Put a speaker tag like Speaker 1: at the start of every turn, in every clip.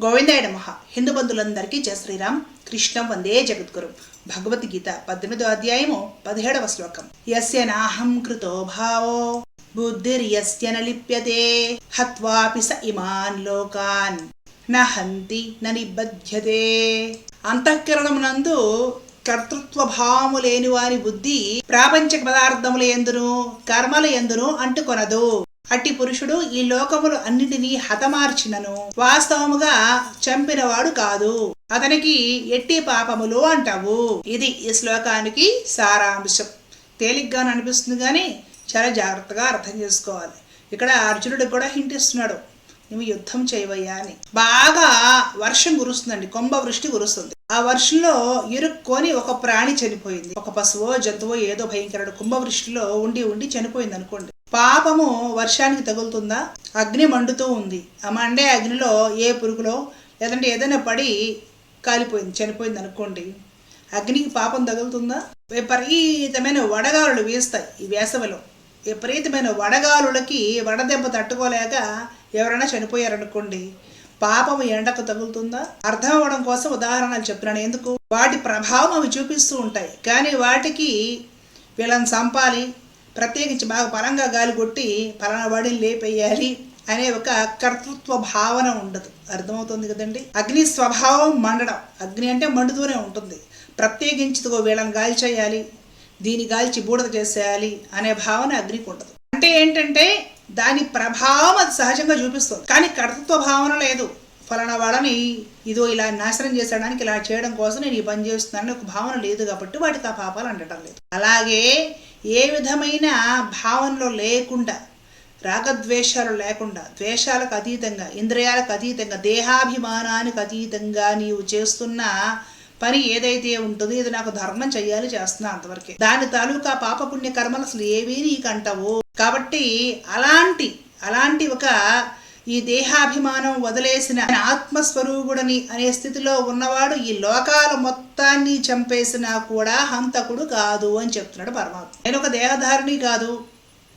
Speaker 1: గోవిందాయ నమ. హిందూ బంధులందరికీ జయ శ్రీరామ్. కృష్ణం వందే జగద్గురు. భగవద్గీత పద్దెనిమిదో అధ్యాయము పదిహేడవ శ్లోకం. యస్య నాహం కృతో భావో. బుద్ధిర్యస్య నలిప్యతే. హత్వాపి స ఇమాన్ లోకాన్. నహంతి న అంతఃకరణమునందు కర్తృత్వ భావము లేని వారి బుద్ధి ప్రాపంచ పదార్థముల ఎందును కర్మల ఎందును అంటుకొనదు. అట్టి పురుషుడు ఈ లోకములు అన్నిటినీ హతమార్చినను. వాస్తవముగా చంపినవాడు కాదు. అతనికి ఎట్టి పాపములు అంటావు. ఇది ఈ శ్లోకానికి సారాంశం. తేలిగ్గా అనిపిస్తుంది కానీ చాలా జాగ్రత్తగా అర్థం చేసుకోవాలి. ఇక్కడ అర్జునుడికి కూడా హింటిస్తున్నాడు నువ్వు యుద్ధం చేయవయ్యా అని. బాగా వర్షం కురుస్తుందండి. కొంబ వృష్టి కురుస్తుంది. ఆ వర్షంలో ఇరుక్కొని ఒక ప్రాణి చనిపోయింది. ఒక పశువో జంతువో ఏదో భయంకరుడు కుంభవృష్టిలో ఉండి ఉండి చనిపోయింది అనుకోండి పాపము వర్షానికి తగులుతుందా? అగ్ని మండుతూ ఉంది. ఆ మండే అగ్నిలో ఏ పురుగులో? లేదంటే ఏదైనా పడి కాలిపోయింది చనిపోయింది అనుకోండి. అగ్నికి పాపం తగులుతుందా? విపరీతమైన వడగాలులు వీస్తాయి ఈ వేసవిలో. విపరీతమైన వడగాలులకి వడదెబ్బ తట్టుకోలేక ఎవరైనా చనిపోయారనుకోండి పాపం ఎండకు తగులుతుందా? అర్థం అవ్వడం కోసం ఉదాహరణలు చెప్తున్నాను. ఎందుకు? వాటి ప్రభావం అవి చూపిస్తూ ఉంటాయి. కానీ వాటికి వీళ్ళని చంపాలి ప్రత్యేకించి బాగా పరంగా గాలి కొట్టి పలానా వాడిని లేపేయాలి అనే ఒక కర్తృత్వ భావన ఉండదు. అర్థమవుతుంది కదండి? అగ్ని స్వభావం మండడం. అగ్ని అంటే మండుతూనే ఉంటుంది. ప్రత్యేకించి వీళ్ళని గాలి చేయాలి దీని గాల్చి బూడద చేసేయాలి అనే భావన అగ్నికి ఉండదు. అంటే ఏంటంటే దాని ప్రభావం అది సహజంగా చూపిస్తుంది. కానీ కర్తృత్వ భావన లేదు. ఫలానా వాళ్ళని ఇదో ఇలా నాశనం చేసడానికి ఇలా చేయడం కోసం నేను ఈ పని చేస్తున్నానని ఒక భావన లేదు కాబట్టి వాటికి ఆ పాపాలు అంటడం లేదు. అలాగే ఏ విధమైన భావనలో లేకుండా రాగద్వేషాలు లేకుండా ద్వేషాలకు అతీతంగా ఇంద్రియాలకు అతీతంగా దేహాభిమానానికి అతీతంగా నీవు చేస్తున్న పని ఏదైతే ఉంటుందో ఇది నాకు ధర్మం చేయాలి చేస్తున్నా అంతవరకే. దాని తాలూకా పాపపుణ్య కర్మలు అసలు ఏవీ నీకు అంటావు. కాబట్టి అలాంటి అలాంటి ఒక ఈ దేహాభిమానం వదిలేసిన ఆత్మస్వరూపుడని అనే స్థితిలో ఉన్నవాడు ఈ లోకాల మొత్తాన్ని చంపేసినా కూడా హంతకుడు కాదు అని చెప్తున్నాడు పరమాత్మ. నేను ఒక దేహధారిణి కాదు.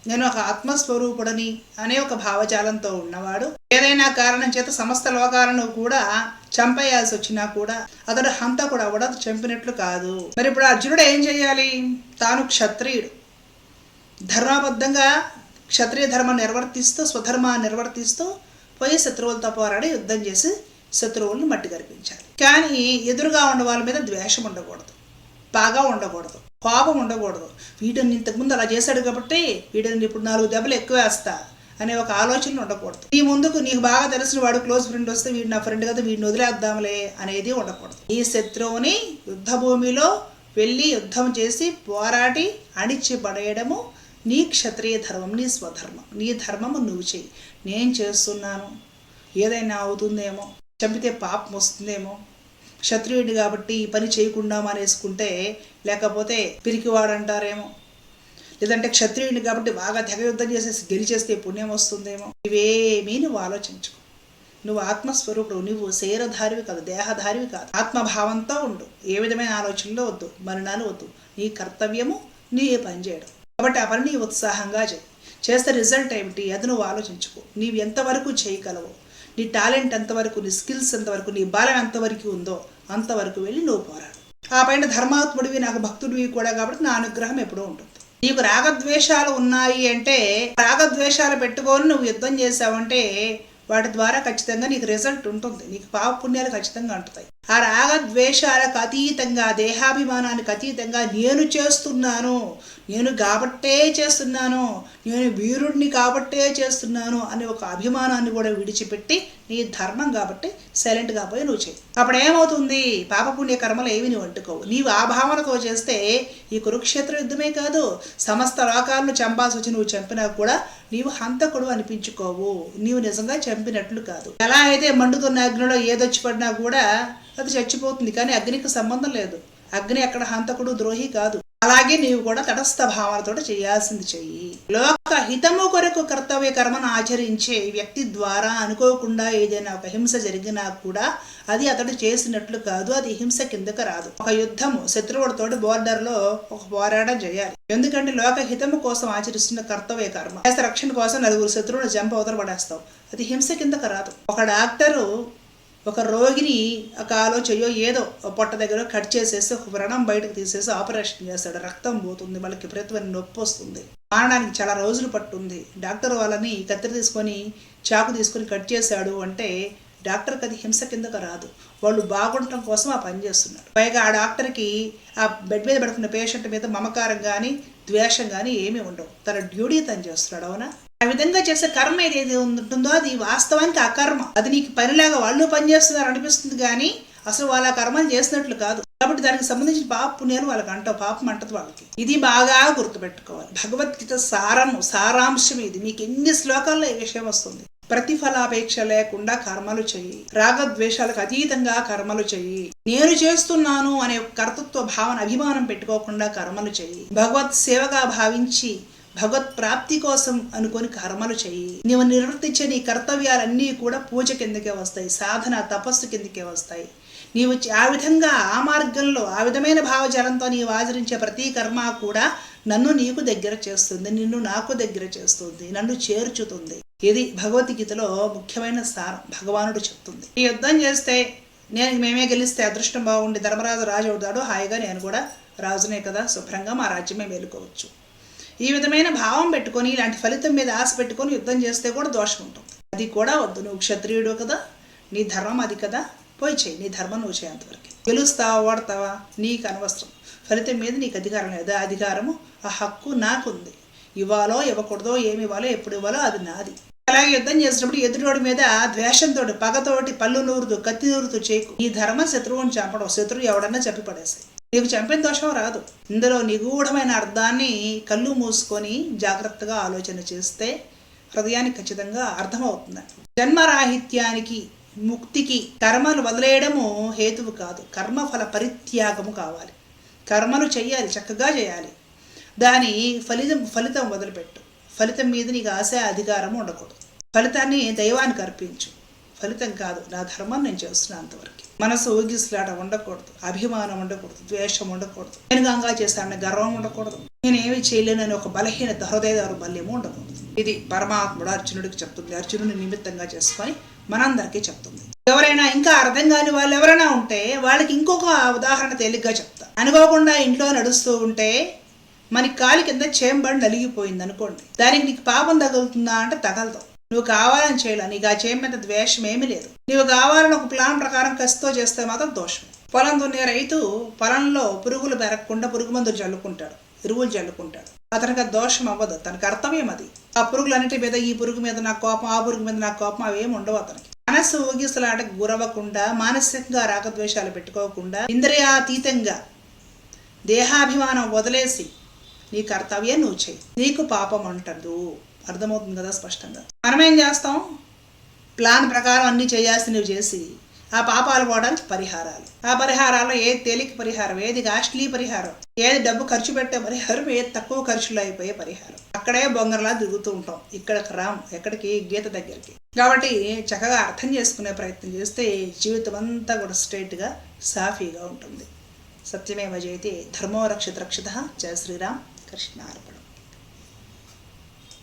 Speaker 1: నేను ఒక ఆత్మస్వరూపుడని అనే ఒక భావజాలంతో ఉన్నవాడు. ఏదైనా కారణం చేత సమస్త లోకాలను కూడా చంపేయాల్సి వచ్చినా కూడా అతడు హంతకుడు అవ్వడం చంపినట్లు కాదు. మరి ఇప్పుడు అర్జునుడు ఏం చేయాలి? తాను క్షత్రియుడు. ధర్మబద్ధంగా క్షత్రియ ధర్మం నిర్వర్తిస్తూ స్వధర్మాన్ని నిర్వర్తిస్తూ పోయి శత్రువులతో పోరాడి యుద్ధం చేసి శత్రువులను మట్టి కనిపించాలి కానీ ఎదురుగా ఉన్న వాళ్ళ మీద ద్వేషం ఉండకూడదు. బాగా ఉండకూడదు. కోపం ఉండకూడదు. వీడని ఇంతకుముందు అలా చేశాడు కాబట్టి వీడని ఇప్పుడు నాలుగు దెబ్బలు ఎక్కువ వేస్తా అనే ఒక ఆలోచన ఉండకూడదు. నీ ముందుకు నీకు బాగా తెలిసిన వాడు క్లోజ్ ఫ్రెండ్ వస్తే వీడు నా ఫ్రెండ్ కదా వీడిని వదిలేద్దాంలే అనేది ఉండకూడదు. ఈ శత్రువుని యుద్ధ భూమిలో వెళ్ళి యుద్ధం చేసి పోరాడి అణిచి పడేయడము నీ క్షత్రియ ధర్మం నీ స్వధర్మం నీ ధర్మము నువ్వు చెయ్యి. నేను చేస్తున్నాను. ఏదైనా అవుతుందేమో? చంపితే పాపం వస్తుందేమో? క్షత్రియుడు కాబట్టి ఈ పని చేయకుండా మానేసుకుంటే లేకపోతే పిరికివాడు అంటారేమో లేదంటే క్షత్రియుడిని కాబట్టి బాగా తెగ యుద్ధం చేసేసి గెలిచేస్తే పుణ్యం వస్తుందేమో? ఇవేమీ నువ్వు ఆలోచించుకో. నువ్వు ఆత్మస్వరూపుడు నువ్వు శరీరధారివి కాదు దేహధారివి కాదు. ఆత్మభావంతో ఉండు. ఏ విధమైన ఆలోచనలో వద్దు మరణాలు వద్దు. నీ కర్తవ్యము నీ పని చేయడం కాబట్టి ఆ నీ ఉత్సాహంగా చేయి చేస్తే రిజల్ట్ ఏమిటి? అది నువ్వు ఆలోచించుకో. నీవు ఎంతవరకు చేయగలవు నీ టాలెంట్ ఎంతవరకు నీ స్కిల్స్ ఎంతవరకు నీ బలం ఎంతవరకు ఉందో అంతవరకు వెళ్ళి నువ్వు పోరాడు. ఆ పైన ధర్మాత్ముడివి నాకు భక్తుడివి కూడా కాబట్టి నా అనుగ్రహం ఎప్పుడూ ఉంటుంది. నీకు రాగద్వేషాలు ఉన్నాయి అంటే రాగద్వేషాలు పెట్టుకొని నువ్వు యుద్ధం చేసావంటే వాటి ద్వారా ఖచ్చితంగా నీకు రిజల్ట్ ఉంటుంది. నీకు పాపపుణ్యాలు ఖచ్చితంగా అంటుతాయి. ఆ రాగద్వేషాలకు అతీతంగా దేహాభిమానానికి అతీతంగా నేను చేస్తున్నాను. నేను కాబట్టే చేస్తున్నాను నేను వీరుడిని కాబట్టే చేస్తున్నాను అనే ఒక అభిమానాన్ని కూడా విడిచిపెట్టి నీ ధర్మం కాబట్టి సైలెంట్గా పోయి నువ్వు చేయి. అప్పుడు ఏమవుతుంది పాపపుణ్య కర్మలు ఏవి నువ్వు అంటుకోవు. నీవు ఆ భావనతో చేస్తే ఈ కురుక్షేత్ర యుద్ధమే కాదు సమస్త లోకాలను చంపాల్సి వచ్చి నువ్వు చంపినా కూడా నీవు హంతకుడు అనిపించుకోవు. నీవు నిజంగా చంపినట్లు కాదు. ఎలా అయితే మండుతున్న అగ్నిలో ఏదొచ్చి పడినా కూడా అది చచ్చిపోతుంది. కానీ అగ్నికి సంబంధం లేదు. అగ్ని అక్కడ హంతకుడు ద్రోహి కాదు. అలాగే నీవు కూడా తటస్థ భావాలతో చేయాల్సింది చెయ్యి. లోక హితము కొరకు కర్తవ్య కర్మను ఆచరించే వ్యక్తి ద్వారా అనుకోకుండా ఏదైనా ఒక హింస జరిగినా కూడా అది అతడు చేసినట్లు కాదు అది హింస కిందకు రాదు. ఒక యుద్ధము శత్రువుడితో బోర్డర్లో ఒక పోరాటం చేయాలి. ఎందుకంటే లోక హితము కోసం ఆచరిస్తున్న కర్తవ్య కర్మ. దేశ రక్షణ కోసం నలుగురు శత్రువులు జంప అవతల పడేస్తావు. అది హింస కిందకు రాదు. ఒక డాక్టరు ఒక రోగిని ఒక కాలో చెయ్యో ఏదో పొట్ట దగ్గర కట్ చేసేసి ఒక వ్రణం బయటకు తీసేసి ఆపరేషన్ చేస్తాడు. రక్తం పోతుంది వాళ్ళకి ప్రతివని నొప్పి వస్తుంది. మారడానికి చాలా రోజులు పట్టుంది. డాక్టర్ వాళ్ళని కత్తిరి తీసుకొని చాకు తీసుకొని కట్ చేశాడు అంటే డాక్టర్కి అది హింస కిందకు రాదు. వాళ్ళు బాగుండటం కోసం ఆ పని చేస్తున్నారు. పైగా ఆ డాక్టర్కి ఆ బెడ్ మీద పడుకున్న పేషెంట్ మీద మమకారం కానీ ద్వేషం కానీ ఏమీ ఉండవు. తన డ్యూటీ తను చేస్తున్నాడు అవునా? ఆ విధంగా చేసే కర్మ ఏదైతే ఉంటుందో అది వాస్తవానికి అకర్మ అది నీకు పనిలాగా వాళ్ళు పనిచేస్తున్నారు అనిపిస్తుంది కానీ అసలు వాళ్ళ కర్మలు చేసినట్లు కాదు. కాబట్టి దానికి సంబంధించిన పాప పుణ్యాలు వాళ్ళకి అంటావు పాపం అంటది వాళ్ళకి. ఇది బాగా గుర్తుపెట్టుకోవాలి. భగవద్గీత సారము సారాంశం ఇది. మీకు ఎన్ని శ్లోకాల్లో ఈ విషయం వస్తుంది? ప్రతిఫలాపేక్ష లేకుండా కర్మలు చెయ్యి. రాగద్వేషాలకు అతీతంగా కర్మలు చెయ్యి. నేను చేస్తున్నాను అనే కర్తృత్వ భావన అభిమానం పెట్టుకోకుండా కర్మలు చెయ్యి. భగవత్ సేవగా భావించి భగవత్ ప్రాప్తి కోసం అనుకొని కర్మలు చేయి. నీవు నిర్వర్తించే నీ కర్తవ్యాలన్నీ కూడా పూజ కిందకే వస్తాయి సాధన తపస్సు కిందకే వస్తాయి. నీవు ఆ విధంగా ఆ మార్గంలో ఆ విధమైన భావజాలంతో నీవు ఆచరించే ప్రతి కర్మ కూడా నన్ను నీకు దగ్గర చేస్తుంది నిన్ను నాకు దగ్గర చేస్తుంది నన్ను చేర్చుతుంది. ఇది భగవద్గీతలో ముఖ్యమైన సారం భగవానుడు చెప్తుంది. ఈ యుద్ధం చేస్తే నేను మేమే గెలిస్తే అదృష్టం బాగుండి ధర్మరాజు రాజు అవుతాడు హాయిగా నేను కూడా రాజునే కదా శుభ్రంగా మా రాజ్యమే మేలుకోవచ్చు. ఈ విధమైన భావం పెట్టుకొని ఇలాంటి ఫలితం మీద ఆశ పెట్టుకొని యుద్ధం చేస్తే కూడా దోషం ఉంటుంది. అది కూడా వద్దు. నువ్వు క్షత్రియుడు కదా నీ ధర్మం అది కదా. పోయి చేయి. నీ ధర్మం నువ్వు చేయంతవరకు గెలుస్తావా ఓడతావా? నీకు అనవసరం. ఫలితం మీద నీకు అధికారం లేదు. అధికారము ఆ హక్కు నాకుంది. ఇవ్వాలో ఇవ్వకూడదో ఏమి ఇవ్వాలో ఎప్పుడు ఇవ్వాలో అది నాది. అలాగే యుద్ధం చేసినప్పుడు ఎదుటివాడి మీద ద్వేషంతో పగతోటి పళ్ళు నూరుతూ కత్తి నూరుతూ చేయకు ఈ ధర్మ శత్రువుని చంపడం. శత్రువు ఎవడన్నా చెప్పి పడేసాయి నీకు చంపిన దోషం రాదు. ఇందులో నిగూఢమైన అర్థాన్ని కళ్ళు మూసుకొని జాగ్రత్తగా ఆలోచన చేస్తే హృదయానికి ఖచ్చితంగా అర్థమవుతుంది. జన్మరాహిత్యానికి ముక్తికి కర్మలు వదిలేయడము హేతువు కాదు. కర్మఫల పరిత్యాగము కావాలి. కర్మలు చేయాలి చక్కగా చేయాలి. దాని ఫలితం ఫలితం వదిలిపెట్టు. ఫలితం మీద నీకు ఆశ అధికారం ఉండకూడదు. ఫలితాన్ని దైవానికి అర్పించు. ఫలితం కాదు. నా ధర్మం నేను చేస్తున్నా అంతవరకు. మనసు ఊగిసలాట ఉండకూడదు. అభిమానం ఉండకూడదు. ద్వేషం ఉండకూడదు. నేను గంగా చేశానని గర్వం ఉండకూడదు. నేను ఏమి చేయలేనని ఒక బలహీన హృదయ బల్యము ఉండకూడదు. ఇది పరమాత్ముడు అర్జునుడికి చెప్తుంది. అర్జునుడిని నిమిత్తంగా చేసుకొని మనందరికీ చెప్తుంది. ఎవరైనా ఇంకా అర్థం కాని వాళ్ళు ఎవరైనా ఉంటే వాళ్ళకి ఇంకొక ఉదాహరణ తేలిగ్గా చెప్తా. అనుకోకుండా ఇంట్లో నడుస్తూ ఉంటే మన కాలి కింద చేంబడి నలిగిపోయింది అనుకోండి దానికి నీకు పాపం తగులుతుందా అంటే తగలదు. నువ్వు కావాలని చేయలే నీకు ఆ చేయం మీద ద్వేషం ఏమీ లేదు. నువ్వు కావాలని ఒక ప్లాన్ ప్రకారం కసితో చేస్తే మాత్రం దోషం. పొలం దున్నే రైతు పొలంలో పురుగులు పెరగకుండా పురుగు మందులు చల్లుకుంటాడు. ఎరువులు చల్లుకుంటాడు. అతనికి అది దోషం అవ్వదు. తన కర్తవ్యం అది? ఆ పురుగులన్నిటి మీద ఈ పురుగు మీద నా కోపం ఆ పురుగు మీద నా కోపం అవేమి ఉండవు అతనికి. మనస్సు ఊగిసలాటకు గురవ్వకుండా మానసికంగా రాగద్వేషాలు పెట్టుకోకుండా ఇంద్రియాతీతంగా దేహాభిమానం వదిలేసి నీ కర్తవ్యం నువ్వు చెయ్యి. నీకు పాపం అంటదు అర్థమవుతుంది కదా స్పష్టంగా. మనం ఏం చేస్తాం? ప్లాన్ ప్రకారం అన్ని చేయాల్సినవి చేసి ఆ పాపాలు పోవడానికి పరిహారాలు. ఆ పరిహారాల్లో ఏది తేలిక పరిహారం ఏది కాస్ట్లీ పరిహారం ఏది డబ్బు ఖర్చు పెట్టే పరిహారం ఏది తక్కువ ఖర్చులో అయిపోయే పరిహారం. అక్కడే బొంగరలా దిగుతూ ఉంటాం. ఇక్కడికి రాం ఎక్కడికి? గీత దగ్గరికి. కాబట్టి చక్కగా అర్థం చేసుకునే ప్రయత్నం చేస్తే జీవితం అంతా కూడా స్ట్రైట్గా సాఫీగా ఉంటుంది. సత్యమేవ జయతి ధర్మో రక్షిత రక్షిత. జయ శ్రీరామ్. కృష్ణార్పణ.